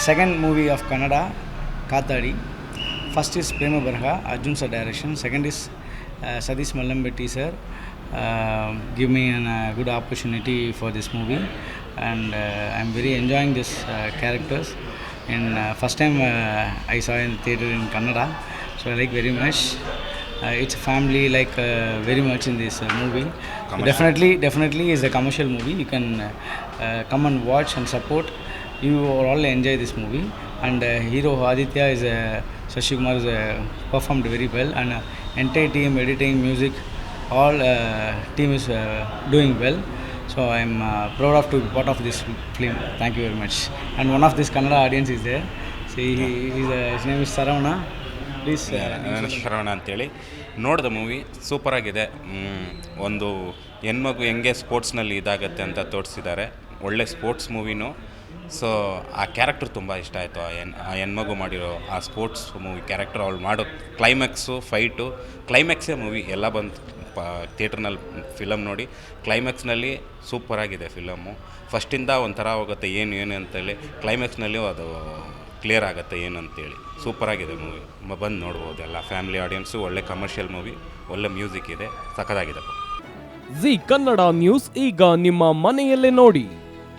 second movie of Kannada, Kathadi. First is Arjun sir direction. Second is uh, Sadish Mallambetti sir. Um give me a uh, good opportunity for this movie, and uh, I'm very enjoying this uh, characters. And uh, first time uh, I saw in theater in Kannada, so I like very much. Uh, it's a family like uh, very much in this uh, movie. Commercial. Definitely, definitely is a commercial movie. You can uh, uh, come and watch and support. You all enjoy this movie. And uh, hero Aditya is uh, sashi Kumar is uh, performed very well, and uh, entire team, editing, music, all uh, team is uh, doing well. So I'm uh, proud of to be part of this film. Thank you very much. And one of this Kannada audience is there. See, he, he's, uh, his name is Saravana. Please. Uh, ನನ್ನ ಶ್ರವಣ ಅಂತೇಳಿ ನೋಡಿದ movie ಸೂಪರಾಗಿದೆ ಒಂದು ಹೆಣ್ಮಗು ಹೆಂಗೆ ಸ್ಪೋರ್ಟ್ಸ್ನಲ್ಲಿ ಇದಾಗತ್ತೆ ಅಂತ ತೋರಿಸಿದ್ದಾರೆ ಒಳ್ಳೆ ಸ್ಪೋರ್ಟ್ಸ್ ಮೂವಿನೂ ಸೊ ಆ ಕ್ಯಾರೆಕ್ಟರ್ ತುಂಬ ಇಷ್ಟ ಆಯಿತು. ಆ ಹೆಣ್ ಆ ಹೆಣ್ಮಗು ಮಾಡಿರೋ ಆ ಸ್ಪೋರ್ಟ್ಸ್ ಮೂವಿ ಕ್ಯಾರೆಕ್ಟರ್ ಅವ್ಳು ಮಾಡೋ ಕ್ಲೈಮ್ಯಾಕ್ಸು ಫೈಟು ಕ್ಲೈಮ್ಯಾಕ್ಸೇ ಮೂವಿ ಎಲ್ಲ ಬಂದು, ಪ ಥಿಯೇಟ್ರ್ನಲ್ಲಿ ಫಿಲಮ್ ನೋಡಿ ಕ್ಲೈಮ್ಯಾಕ್ಸ್ನಲ್ಲಿ ಸೂಪರಾಗಿದೆ ಫಿಲಮ್ಮು ಫಸ್ಟಿಂದ ಒಂಥರ ಹೋಗುತ್ತೆ, ಏನು ಏನು ಅಂತೇಳಿ ಕ್ಲೈಮ್ಯಾಕ್ಸ್ನಲ್ಲಿ ಅದು ಕ್ಲಿಯರ್ ಆಗುತ್ತೆ, ಏನು ಅಂತೇಳಿ. ಸೂಪರಾಗಿದೆ ಮೂವಿ ಬಂದು ನೋಡ್ಬೋದು ಎಲ್ಲ ಫ್ಯಾಮಿಲಿ ಆಡಿಯನ್ಸು ಒಳ್ಳೆ ಕಮರ್ಷಿಯಲ್ ಮೂವಿ ಒಳ್ಳೆ ಮ್ಯೂಸಿಕ್ ಇದೆ, ಸಖತ್ತಾಗಿದೆ. ಜಿ ಕನ್ನಡ ನ್ಯೂಸ್ ಈಗ ನಿಮ್ಮ ಮನೆಯಲ್ಲೇ ನೋಡಿ.